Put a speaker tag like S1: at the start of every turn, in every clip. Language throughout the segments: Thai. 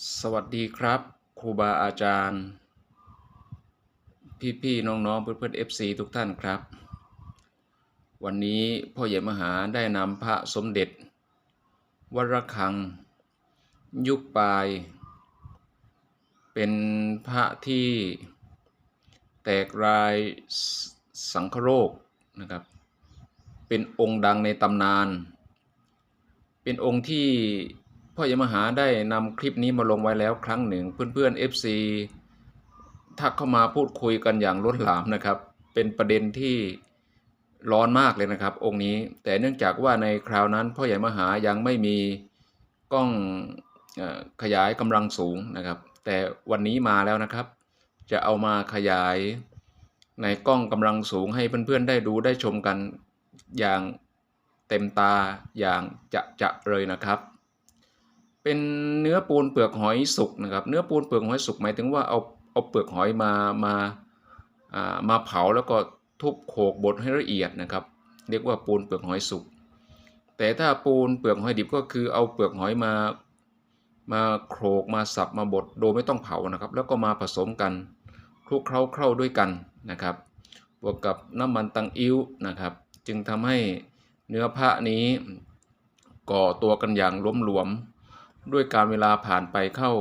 S1: สวัสดีครับครูบาอาจารย์ พี่ๆน้องๆเพื่อนๆ FC ทุกท่านครับ วันนี้พ่อใหญ่มหาได้นำพระสมเด็จ วรคัง ยุคปลาย เป็นพระที่แตกรายสังคโรคนะครับ เป็นองค์ดังในตำนาน เป็นองค์ที่ พ่อใหญ่มหาได้นำคลิปนี้มาลงไว้แล้วครั้งหนึ่งเพื่อนๆ FC ทักเข้ามาพูดคุยกันอย่างล้นหลามนะครับ เป็นประเด็นที่ร้อนมากเลยนะครับ องค์นี้แต่เนื่องจากว่าในคราวนั้นพ่อใหญ่มหายังไม่มีกล้องขยายกำลังสูงนะครับ แต่วันนี้มาแล้วนะครับ จะเอามาขยายในกล้องกำลังสูงให้เพื่อนๆได้ดูได้ชมกันอย่างเต็มตาอย่างจะจะเลยนะครับ เป็นเนื้อปูนเปลือกหอยสุกนะครับเนื้อปูนเปลือกหอยสุกหมายถึงว่าเอาเอาเปลือกหอยมามาอ่ามาเผาแล้วก็ทุบโขกบดให้ละเอียดนะครับ เรียกว่าปูนเปลือกหอยสุก แต่ถ้าปูนเปลือกหอยดิบก็คือเอาเปลือกหอยมามาโขกมาสับมาบดโดยไม่ต้องเผานะครับ แล้วก็มาผสมกันคลุกเคล้าเข้าด้วยกันนะครับ บวกกับน้ำมันตังอิ้วนะครับ จึงทำให้เนื้อพระนี้ก่อตัวกันอย่างล้มหลวม ด้วยการเวลาผ่านไปเข้า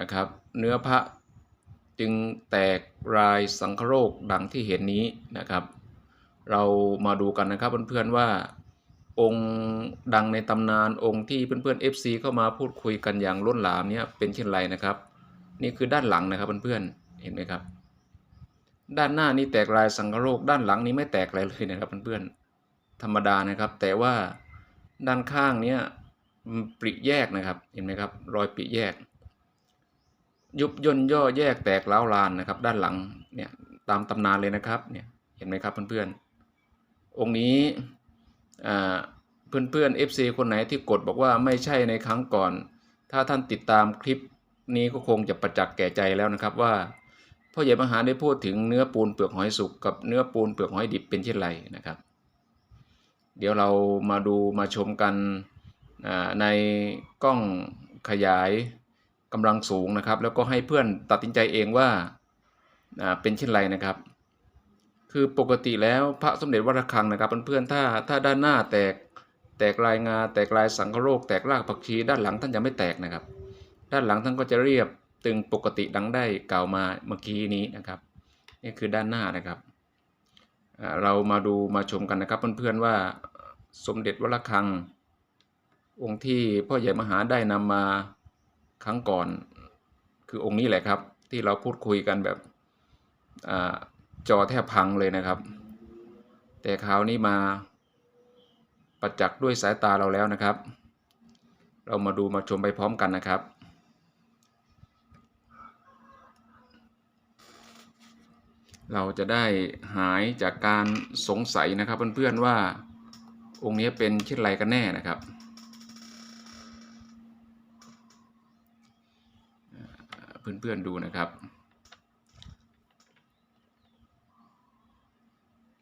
S1: นะครับ เนื้อพระจึงแตกรายสังคโรคดังที่เห็นนี้นะครับ เรามาดูกันนะครับเพื่อนๆว่าองค์ดังในตำนานองค์ที่เพื่อนๆ FC เข้ามาพูดคุยกันอย่างล้นหลามเนี่ยเป็นเช่นไรนะครับ นี่คือด้านหลังนะครับเพื่อนๆเห็นไหมครับ ด้านหน้านี่แตกรายสังคโรคด้านหลังนี้ไม่แตกอะไรเลยนะครับเพื่อนๆธรรมดานะครับ แต่ว่าด้านข้างเนี้ย ปริแยกนะครับ เห็นไหมครับ รอยปริแยก ยุบย่นย่อแยกแตกเล้าลานนะครับ ด้านหลังเนี่ยตามตำนานเลยนะครับเนี่ยเห็นไหมครับเพื่อนๆ องค์นี้เพื่อนๆ FC คนไหนที่กดบอกว่าไม่ใช่ในครั้งก่อน ถ้าท่านติดตามคลิปนี้ก็คงจะประจักษ์แก่ใจแล้วนะครับว่าพ่อใหญ่มหาได้พูดถึงเนื้อปูนเปลือกหอยสุกกับเนื้อปูนเปลือกหอยดิบเป็นเช่นไรนะครับ เดี๋ยวเรามาดูมาชมกัน ในกล้องขยายกำลังสูงนะครับ แล้วก็ให้เพื่อนตัดสินใจเองว่าเป็นเช่นไรนะครับ คือปกติแล้วพระสมเด็จวัดระฆังนะครับเพื่อนๆถ้าถ้าด้านหน้าแตกแตกลายงา แตกลายสังคโรคแตกรากผักชีด้านหลังท่านจะไม่แตกนะครับ ด้านหลังท่านก็จะเรียบตึงปกติดังได้กล่าวมาเมื่อกี้นี้นะครับนี่คือด้านหน้านะครับ เรามาดูมาชมกันนะครับเพื่อนๆว่าสมเด็จวัดระฆัง องค์ที่พ่อใหญ่มหาได้นำมาครั้งก่อน คือองค์นี้แหละครับ ที่เราพูดคุยกันแบบอจอแทบพังเลยนะครับ แต่คราวนี้มาประจักษ์ด้วยสายตาเราแล้วนะครับ เรามาดูมาชมไปพร้อมกันนะครับเราจะได้หายจากการสงสัยนะครับเพื่อนๆว่าองค์นี้เป็นเช่นไรกันแน่นะครับ เพื่อนๆดูนะครับ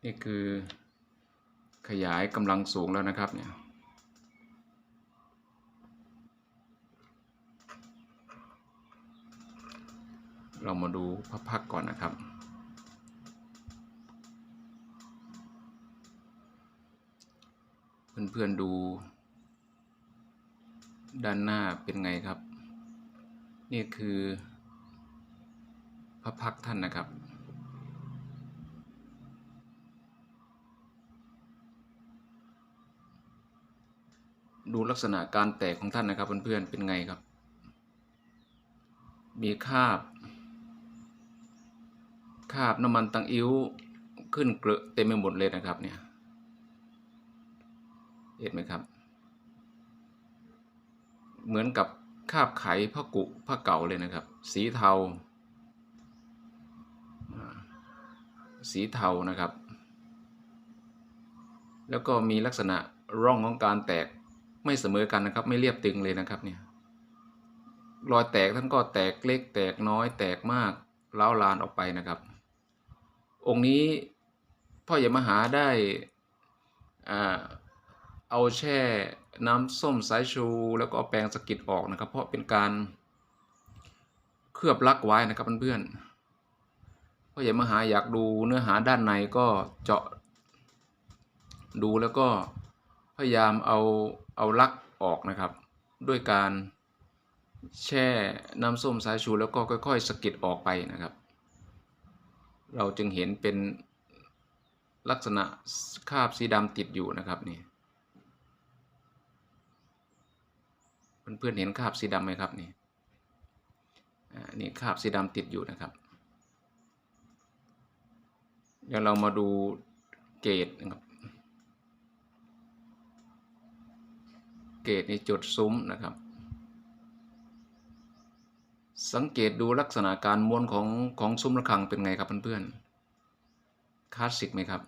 S1: นี่คือขยายกำลังสูงแล้วนะครับเนี่ยเรามาดูพระพักก่อนนะครับ เพื่อนๆดู ด้านหน้าเป็นไงครับ นี่คือ พระพักท่านนะครับ ดูลักษณะการแตกของท่านนะครับเพื่อนๆเป็นไงครับ มีคาบ คาบน้ำมันตังอิ้วขึ้นเกลอะเต็มไปหมดเลยนะครับเนี่ยเห็นไหมครับ เหมือนกับคาบไขผ้ากุผ้าเก่าเลยนะครับ สีเทาอ่า สีเทานะครับ แล้วก็มีลักษณะร่องของการแตกไม่เสมอกันนะครับ ไม่เรียบตึงเลยนะครับเนี่ยรอยแตกท่านก็แตกเล็กแตกน้อยแตกมากเล้าลานออกไปนะครับ องค์นี้พ่อใหญ่มหาได้อ่าเอาแช่น้ำส้มสายชู แล้วก็แปรงสกิดออกนะครับ เพราะเป็นการเคลือบลักไว้นะครับเพื่อนๆ พ่อใหญ่มหาอยากดูเนื้อหาด้านในก็เจาะ ดูแล้วก็พยายามเอาเอาลักออกนะครับ ด้วยการแช่น้ำส้มสายชูแล้วก็ค่อยๆสกิดออกไปนะครับ เราจึงเห็นเป็นลักษณะคาบสีดำติดอยู่นะครับนี่เพื่อนๆเห็นคาบสีดำไหมครับนี่นี่คาบสีดำติดอยู่นะครับ ดี๋ยวเรามาดูเกรดนะครับ เกรดในจุดซุ้มนะครับ สังเกตดูลักษณะการม้วนของของซุ้มระฆังเป็นไงครับเพื่อนๆคลาสสิกไหมครับ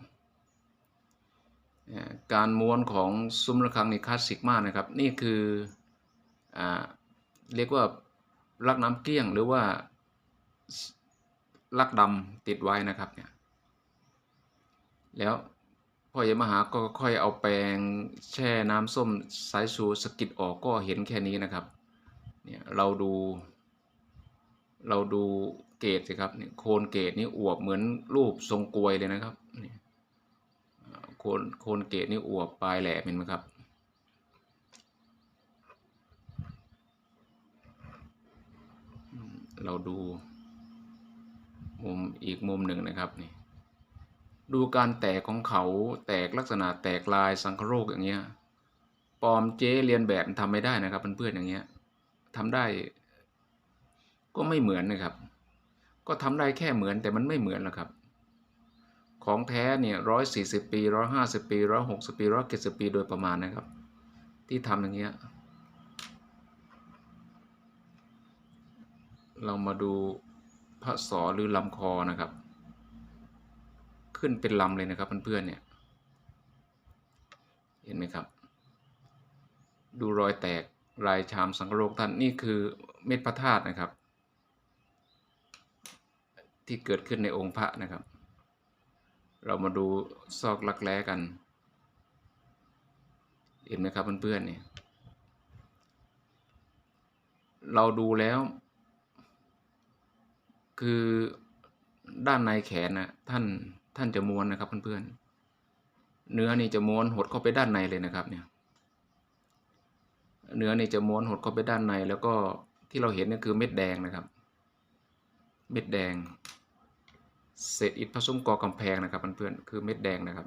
S1: การม้วนของซุ้มระฆังนี่คลาสสิกมากนะครับ นี่คืออเรียกว่าลักน้ำเกลี้ยงหรือว่าลักดำติดไว้นะครับเนี่ย แล้วพ่อใหญ่มหาก็ค่อยเอาแปรงแช่น้ำส้มสายชูสกิดออกก็เห็นแค่นี้นะครับเนี่ยเราดู เราดูเกรดสิครับเนี่ยโคนเกรดนี่อวบเหมือนรูปทรงกลวยเลยนะครับเนี่อ่าโคนโคนเกรดนี่อวบปลายแหลมเห็นไหมครับเราดูมุมอีกมุมหนึ่งนะครับนี่ ดูการแตกของเขาแตกลักษณะแตกลายสังคโรคอย่างเงี้ยปลอมเจ๊เรียนแบบทำไม่ได้นะครับเพื่อนๆอย่างเงี้ยทำได้ ก็ไม่เหมือนนะครับ ก็ทำได้แค่เหมือนแต่มันไม่เหมือนหรอกครับ ของแท้เนี่ยร้อยสี่สิบปีร้อยห้าสิบปีร้อยหกสิบปีร้อยเจ็ดสิบปีโดยประมาณนะครับ ที่ทำอย่างเงี้ยเรามาดูพระศอหรือลำคอนะครับ ขึ้นเป็นลำเลยนะครับเพื่อนๆเนี่ย เห็นไหมครับ ดูรอยแตกลายชามสังโรคท่านนี่คือเม็ดพระธาตุนะครับ ที่เกิดขึ้นในองค์พระนะครับ เรามาดูซอกลักแร้กัน เห็นไหมครับเพื่อนๆเนี่ยเราดูแล้ว คือด้านในแขนนะท่าน ท่านจะม้วนนะครับเพื่อนๆ เนื้อนี่จะม้วนหดเข้าไปด้านในเลยนะครับเนี่ย เนื้อนี่จะม้วนหดเข้าไปด้านใน แล้วก็ที่เราเห็นนี่คือเม็ดแดงนะครับ เม็ดแดง เศษอิฐผสมกอกำแพงนะครับเพื่อนๆ คือเม็ดแดงนะครับ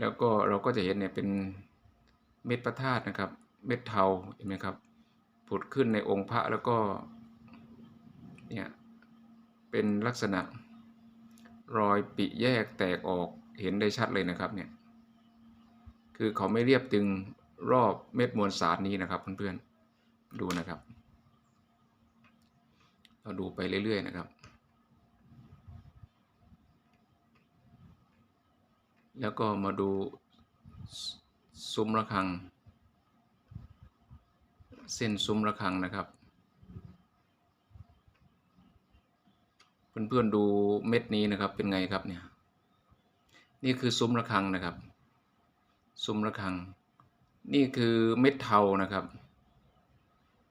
S1: แล้วก็เราก็จะเห็นเนี่ยเป็นเม็ดพระธาตุนะครับ เม็ดเทาเห็นไหมครับผุดขึ้นในองค์พระแล้วก็เนี่ย เป็นลักษณะรอยปิแยกแตกออกเห็นได้ชัดเลยนะครับเนี่ยคือเขาไม่เรียบตึงรอบเม็ดมวลสารนี้นะครับเพื่อนๆดูนะครับ เราดูไปเรื่อยๆนะครับ แล้วก็มาดูซุ้มระฆัง เส้นซุ้มระฆังนะครับ เพื่อนๆดูเม็ดนี้นะครับเป็นไงครับเนี่ยนี่คือซุ้มระฆังนะครับ ซุ้มระฆัง นี่คือเม็ดเทานะครับ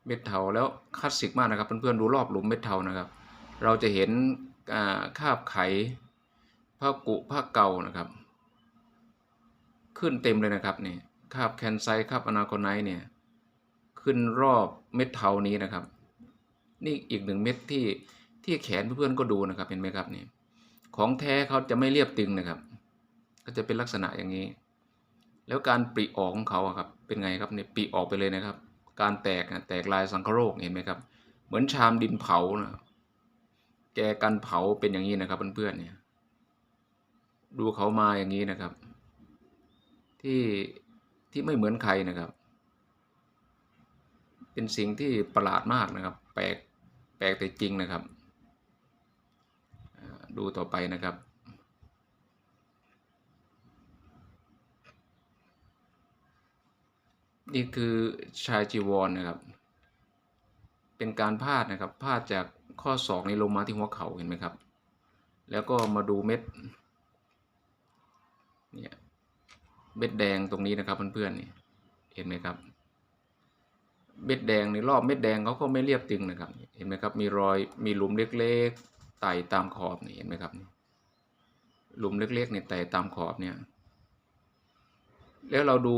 S1: เม็ดเทาแล้วคลาสสิกมากนะครับเพื่อนๆดูรอบหลุมเม็ดเทานะครับ เราจะเห็นอ่าคาบไขผ้ากุผ้าเก่านะครับ ขึ้นเต็มเลยนะครับนี่คาบแคนไซคาบอนาโคไนท์เนี่ยขึ้นรอบเม็ดเทานี้นะครับ นี่อีกหนึ่งเม็ดที่ ที่แขนเพื่อนๆก็ดูนะครับเห็นไหมครับนี่ของแท้เขาจะไม่เรียบตึงนะครับ ก็จะเป็นลักษณะอย่างนี้ แล้วการปริออกของเขาครับเป็นไงครับเนี่ยปริออกไปเลยนะครับ การแตกอะแตกลายสังคโรคเห็นไหมครับ เหมือนชามดินเผานะแกกันเผาเป็นอย่างนี้นะครับเพื่อนๆเนี่ยดูเขามาอย่างนี้นะครับ ที่ที่ไม่เหมือนใครนะครับ เป็นสิ่งที่ประหลาดมากนะครับ แปลกแปลกแต่จริงนะครับ ดูต่อไปนะครับ นี่คือชายจีวรนะครับ เป็นการพาดนะครับพาดจากข้อศอกในลงมาที่หัวเข่าเห็นไหมครับ แล้วก็มาดูเม็ดเนี่ยเม็ดแดงตรงนี้นะครับเพื่อนๆนี่เห็นไหมครับเม็ดแดงในรอบเม็ดแดงเขาก็ไม่เรียบตึงนะครับ เห็นไหมครับ มีรอยมีหลุมเล็กๆ ไต่ตามขอบนี่เห็นไหมครับนี่หลุมเล็กๆเนี่ยไต่ตามขอบเนี่ย แล้วเราดู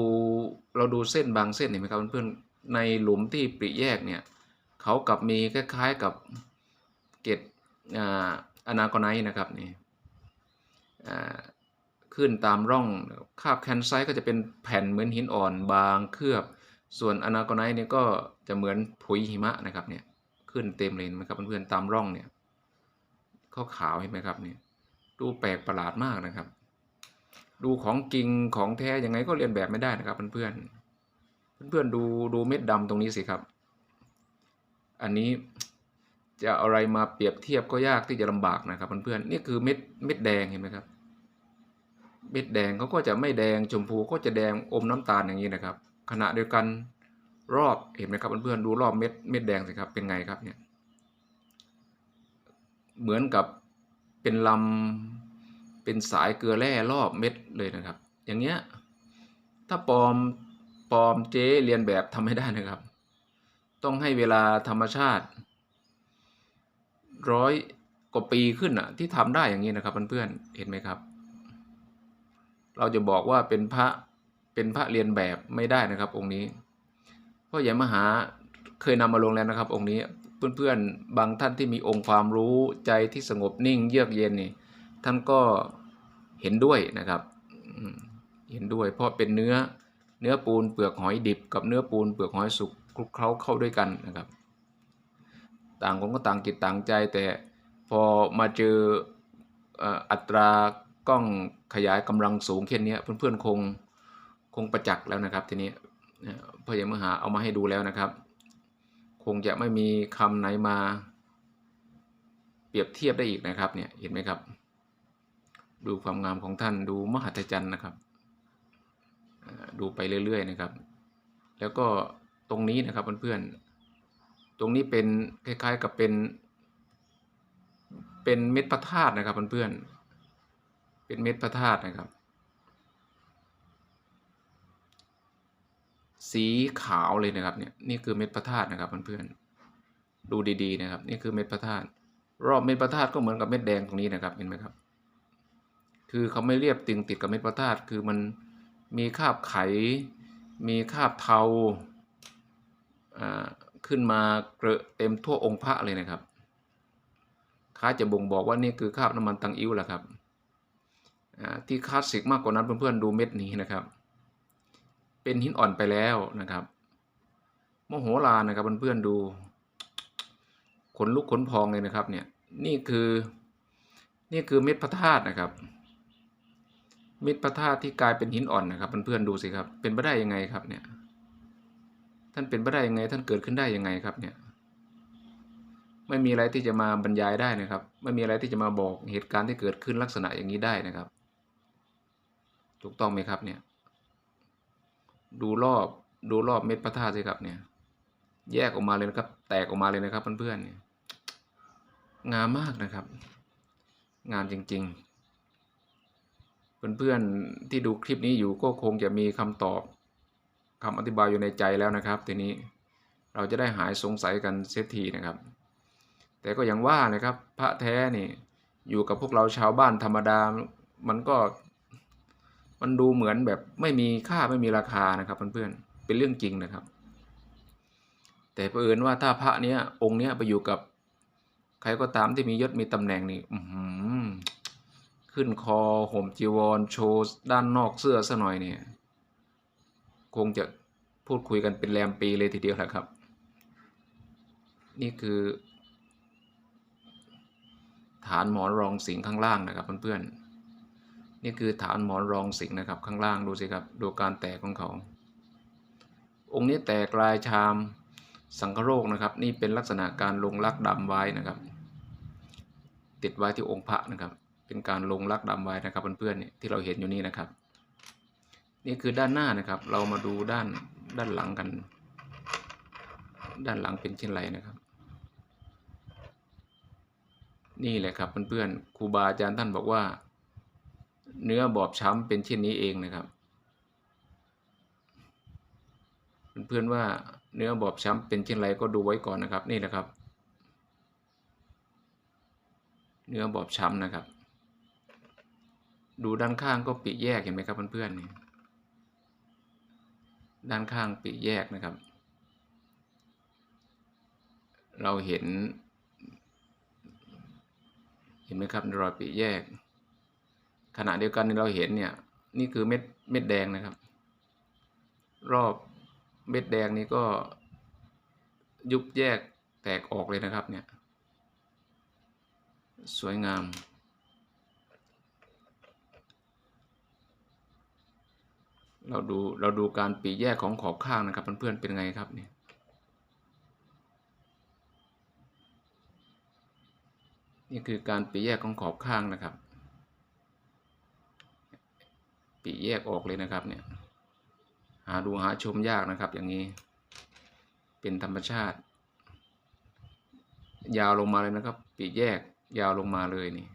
S1: เราดูเส้นบางเส้นเห็นไหมครับเพื่อนๆในหลุมที่ปริแยกเนี่ยเขากับมีคล้ายๆกับเกล็ดอ่าอนาโกไนท์นะครับนี่ขึ้นตามร่องคาบแคนไซก็จะเป็นแผ่นเหมือนหินอ่อนบางเคลือบ ส่วนอนาโกไนท์เนี่ยก็จะเหมือนผุยหิมะนะครับเนี่ยขึ้นเต็มเลยนไหมครับเพื่อนๆตามร่องเนี่ย ขาขาวเห็นไหมครับเนี่ยดูแปลกประหลาดมากนะครับ ดูของจริงของแท้ยังไงก็เรียนแบบไม่ได้นะครับเพื่อนๆเพื่อนๆดูดูเม็ดดำตรงนี้สิครับ อันนี้จะอะไรมาเปรียบเทียบก็ยากที่จะลำบากนะครับเพื่อนๆนี่คือเม็ดเม็ดแดงเห็นไหมครับ เม็ดแดงเขาก็จะไม่แดงชมพูก็จะแดงอมน้ำตาลอย่างนี้นะครับ ขณะเดียวกันรอบเห็นไหมครับเพื่อนๆดูรอบเม็ดเม็ดแดงสิครับเป็นไงครับเนี่ย เหมือนกับเป็นลำเป็นสายเกลือแร่รอบเม็ดเลยนะครับ อย่างเงี้ยถ้าปลอมปลอมเจ๊เรียนแบบทำไม่ได้นะครับ ต้องให้เวลาธรรมชาติร้อยกว่าปีขึ้นอะที่ทำได้อย่างนี้นะครับเพื่อนๆเห็นไหมครับ เราจะบอกว่าเป็นพระเป็นพระเรียนแบบไม่ได้นะครับองค์นี้พราะอย่มหาเคยนำมาลงแล้วนะครับ องค์นี้ เพื่อนๆ บางท่านที่มีองค์ความรู้ใจที่สงบนิ่งเยือกเย็นนี่ท่านก็เห็นด้วยนะครับเห็นด้วยเพราะเป็นเนื้อเนื้อปูนเปลือกหอยดิบ กับเนื้อปูนเปลือกหอยสุกคลุกเคล้าเข้าด้วยกันนะครับ ต่างคนก็ต่างจิตต่างใจแต่พอมาเจออัตรากล้องขยายกำลังสูงแค่เนี้เพื่อนๆคงคงประจักษ์แล้วนะครับทีนี้เอ่อพ่อใหญ่มหาเอามาให้ดูแล้วนะครับ คงจะไม่มีคำไหนมา เปรียบเทียบได้อีกนะครับเนี่ยเห็นไหมครับ ดูความงามของท่านดูมหัศจรรย์นะครับ ดูไปเรื่อยๆนะครับ แล้วก็ตรงนี้นะครับเพื่อนๆตรงนี้เป็นคล้ายๆกับเป็นเป็นเม็ดพระธาตุนะครับเพื่อนๆเป็นเม็ดพระธาตุนะครับ สีขาวเลยนะครับเนี่ยนี่คือเม็ดพระธาตุนะครับเพื่อนๆดูดีๆนะครับ นี่คือเม็ดพระธาตุรอบเม็ดพระธาตุก็เหมือนกับเม็ดแดงตรงนี้นะครับเห็นไหมครับ คือเขาไม่เรียบตึงติดกับเม็ดพระธาตุคือมันมีคาบไข มีคาบเทาอ่าขึ้นมาเกลเต็มทั่วองค์พระเลยนะครับค้าจะบ่งบอกว่านี่คือคาบน้ำมันตังอิ้วแหละครับอ่าที่คลาสสิกมากกว่านั้นเพื่อนๆดูเม็ดนี้นะครับ เป็นหินอ่อนไปแล้วนะครับโมโหลานนะครับเพื่อนๆดูขนลุกขนพองเลยนะครับเนี่ยนี่คือนี่คือเม็ดพระธาตุนะครับเม็ดพระธาตุที่กลายเป็นหินอ่อนนะครับเพื่อนๆดูสิครับเป็นไปได้ยังไงครับเนี่ยท่านเป็นไปได้ยังไงท่านเกิดขึ้นได้ยังไงครับเนี่ยไม่มีอะไรที่จะมาบรรยายได้นะครับ ไม่มีอะไรที่จะมาบอกเหตุการณ์ที่เกิดขึ้นลักษณะอย่างนี้ได้นะครับ ถูกต้องไหมครับเนี่ย ดูรอบดูรอบเม็ดพระธาตุสิครับเนี่ย แยกออกมาเลยนะครับ แตกออกมาเลยนะครับเพื่อนๆเนี่ยงามมากนะครับ งามจริง ๆ เพื่อนๆที่ดูคลิปนี้อยู่ก็คงจะมีคำตอบคำอธิบายอยู่ในใจแล้วนะครับ ทีนี้เราจะได้หายสงสัยกันเสียทีนะครับ แต่ก็อย่างว่านะครับ พระแท้นี่อยู่กับพวกเราชาวบ้านธรรมดา มันก็ มันดูเหมือนแบบไม่มีค่าไม่มีราคานะครับเพื่อนๆเป็นเรื่องจริงนะครับ แต่เผอิญว่าถ้าพระเนี้ยองค์เนี้ยไปอยู่กับ ใครก็ตามที่มียศมีตำแหน่งนี่อืขึ้นคอห่มจีวรโชว์ด้านนอกเสื้อซะหน่อยเนี่ย คงจะพูดคุยกันเป็นแรมปีเลยทีเดียวแหละครับ นี่คือ ฐานหมอนรองสิงข้างล่างนะครับเพื่อนๆ นี่คือฐานหมอนรองสิงนะครับ ข้างล่างดูสิครับ ดูการแตกของเขา องค์นี้แตกลายชามสังคโรคนะครับ นี่เป็นลักษณะการลงลักดำไว้นะครับ ติดไว้ที่องค์พระนะครับ เป็นการลงลักดำไว้นะครับเพื่อนๆเนี่ยที่เราเห็นอยู่นี่นะครับ นี่คือด้านหน้านะครับ เรามาดูด้านด้านหลังกัน ด้านหลังเป็นเช่นไรนะครับ นี่แหละครับเพื่อนๆครูบาอาจารย์ท่านบอกว่า เนื้อบอบช้ำเป็นเช่นนี้เองนะครับ เพื่อนๆว่าเนื้อบอบช้ำเป็นเช่นไรก็ดูไว้ก่อนนะครับนี่แหละครับ เนื้อบอบช้ำนะครับ ดูด้านข้างก็ปีแยกเห็นไหมครับเพื่อนๆนี่ด้านข้างปีแยกนะครับ เราเห็น เห็นไหมครับรอยปีแยก ขณะเดียวกันเราเห็นเนี่ย นี่คือเม็ดเม็ดแดงนะครับ รอบเม็ดแดงนี้ก็ยุบแยกแตกออกเลยนะครับเนี่ย สวยงาม เราดูเราดูการปีแยกของขอบข้างนะครับเพื่อนๆเป็นไงครับเนี่ยนี่คือการปีแยกของขอบข้างนะครับ ปีแยกออกเลยนะครับเนี่ยหาดูหาชมยากนะครับอย่างนี้ เป็นธรรมชาติ ยาวลงมาเลยนะครับ ปีแยกยาวลงมาเลยนี่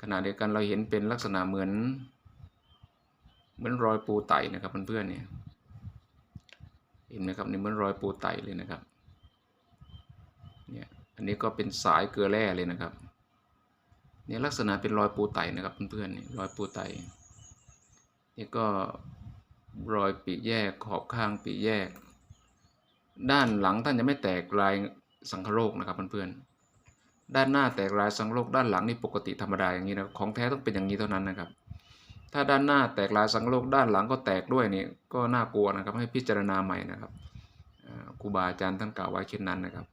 S1: ขณะเดียวกันเราเห็นเป็นลักษณะเหมือน เหมือนรอยปูไตนะครับเพื่อนๆเนี่ยเห็นไหมครับนี่เหมือนรอยปูไตเลยนะครับเนี่ยอันนี้ก็เป็นสายเกลือแร่เลยนะครับ เนี่ยลักษณะเป็นรอยปูไตนะครับเพื่อนๆนี่รอยปูไตนี่ก็รอยปีแยกขอบข้างปีแยก ด้านหลังท่านจะไม่แตกลายสังคโรคนะครับเพื่อนๆด้านหน้าแตกลายสังโรคด้านหลังนี่ปกติธรรมดาอย่างนี้นะของแท้ต้องเป็นอย่างนี้เท่านั้นนะครับ ถ้าด้านหน้าแตกลายสังโรคด้านหลังก็แตกด้วยนี่ก็น่ากลัวนะครับให้พิจารณาใหม่นะครับครูบาอาจารย์ท่านกล่าวไว้เช่นนั้นนะครับ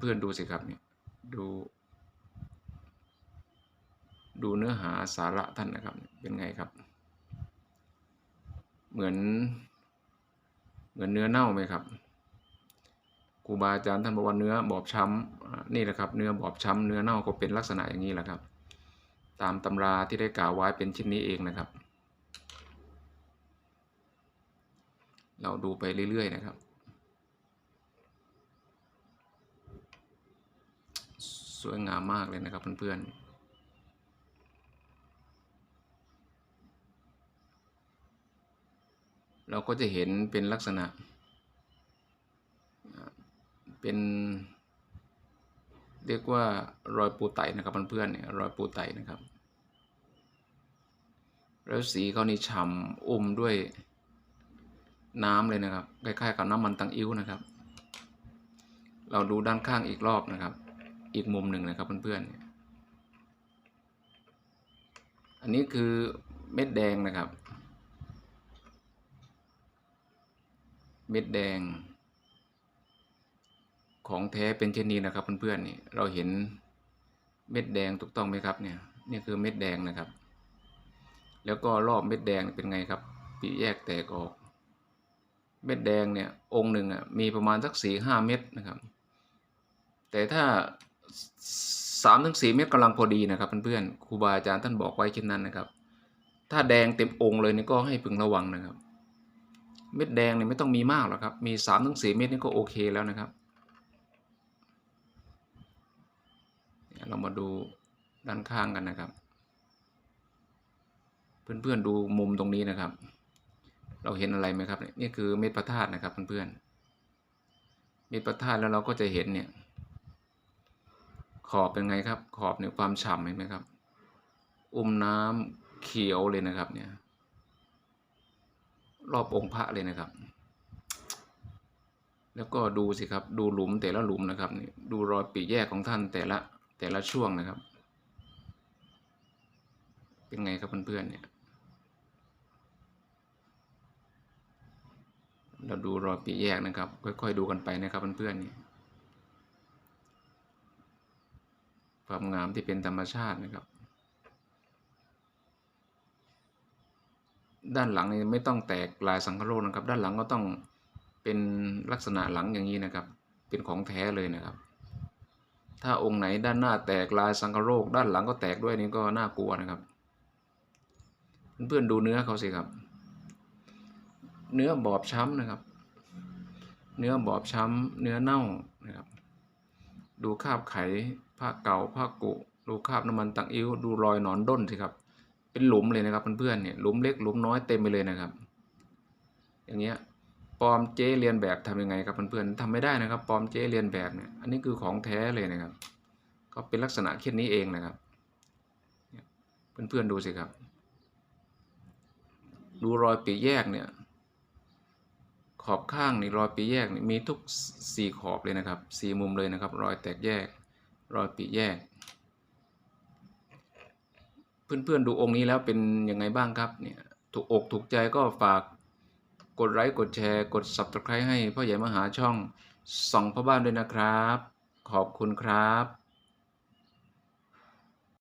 S1: เพื่อนๆดูสิครับเนี่ยดู ดูเนื้อหาสาระท่านนะครับ เป็นไงครับ เหมือน เหมือนเนื้อเน่าไหมครับครูบาอาจารย์ท่านบอกว่าเนื้อบอบช้ำนี่แหละครับ เนื้อบอบช้ำเนื้อเน่าก็เป็นลักษณะอย่างนี้แหละครับ ตามตำราที่ได้กล่าวไว้เป็นชิ้นนี้เองนะครับ เราดูไปเรื่อยๆนะครับ สวยงามมากเลยนะครับเพื่อนๆ เราก็จะเห็นเป็นลักษณะ เป็นเรียกว่ารอยปูไตนะครับเพื่อนๆเนี่ยรอยปูไตนะครับ แล้วสีเขานี่ฉ่ำอมด้วยน้ำเลยนะครับคล้ายๆกับน้ำมันตังอิ้วนะครับ เราดูด้านข้างอีกรอบนะครับ อีกมุมหนึ่งนะครับเพื่อนๆอันนี้คือเม็ดแดงนะครับ เม็ดแดง ของแท้เป็นเช่นนี้นะครับเพื่อนๆนี่เราเห็นเม็ดแดงถูกต้องไหมครับเนี่ยนี่คือเม็ดแดงนะครับ แล้วก็รอบเม็ดแดงเป็นไงครับปีแยกแตกออก เม็ดแดงเนี่ยองค์หนึ่งอะมีประมาณสักสี่ห้าเม็ดนะครับ แต่ถ้าสามถึงสี่เม็ดกำลังพอดีนะครับเพื่อนๆครูบาอาจารย์ท่านบอกไว้เช่นนั้นนะครับ ถ้าแดงเต็มองค์เลยนี่ก็ให้พึงระวังนะครับ เม็ดแดงเนี่ยไม่ต้องมีมากหรอกครับ มีสามถึงสี่เม็ดนี่ก็โอเคแล้วนะครับ เรามาดูด้านข้างกันนะครับ เพื่อนๆดูมุมตรงนี้นะครับ เราเห็นอะไรไหมครับ นี่คือเม็ดพระธาตุนะครับเพื่อนๆ เม็ดพระธาตุแล้วเราก็จะเห็นเนี่ย ขอบเป็นไงครับ ขอบเนี่ยความฉ่ำเห็นไหมครับ อุ้มน้ำเขียวเลยนะครับเนี่ย รอบองค์พระเลยนะครับ แล้วก็ดูสิครับ ดูหลุมแต่ละหลุมนะครับนี่ดูรอยปีแยกของท่านแต่ละแต่ละช่วงนะครับ เป็นไงครับเพื่อนๆเนี่ย เราดูรอยปีแยกนะครับ ค่อยๆดูกันไปนะครับเพื่อนๆนี่ความงามที่เป็นธรรมชาตินะครับ ด้านหลังนี่ไม่ต้องแตกลายสังคโรคนะครับ ด้านหลังก็ต้องเป็นลักษณะหลังอย่างนี้นะครับ เป็นของแท้เลยนะครับ ถ้าองค์ไหนด้านหน้าแตกลายสังคโรคด้านหลังก็แตกด้วยนี่ก็น่ากลัวนะครับ เพื่อนๆดูเนื้อเขาสิครับ เนื้อบอบช้ำนะครับ เนื้อบอบช้ำเนื้อเน่านะครับ ดูคราบไขผ้าเก่าผ้ากุดูคราบน้ำมันตังอิ้วดูรอยหนอนด้นสิครับ เป็นหลุมเลยนะครับเพื่อนๆเนี่ยหลุมเล็กหลุมน้อยเต็มไปเลยนะครับ อย่างเงี้ยปลอมเจ๊เรียนแบบทำยังไงครับเพื่อนๆทำไม่ได้นะครับปลอมเจ๊เรียนแบบเนี่ยอันนี้คือของแท้เลยนะครับ ก็เป็นลักษณะเช่นนี้เองนะครับเนี่ยเพื่อนๆดูสิครับ ดูรอยปีแยกเนี่ยขอบข้างนี่รอยปีแยกนี่มีทุกสี่ขอบเลยนะครับสี่มุมเลยนะครับ รอยแตกแยก รอยปีแยก เพื่อนๆดูองค์นี้แล้วเป็นยังไงบ้างครับเนี่ยถูกอกถูกใจก็ฝากกดไลค์กดแชร์กด subscribe ให้พ่อใหญ่มหาช่องส่องพ่อบ้านด้วยนะครับ ขอบคุณครับ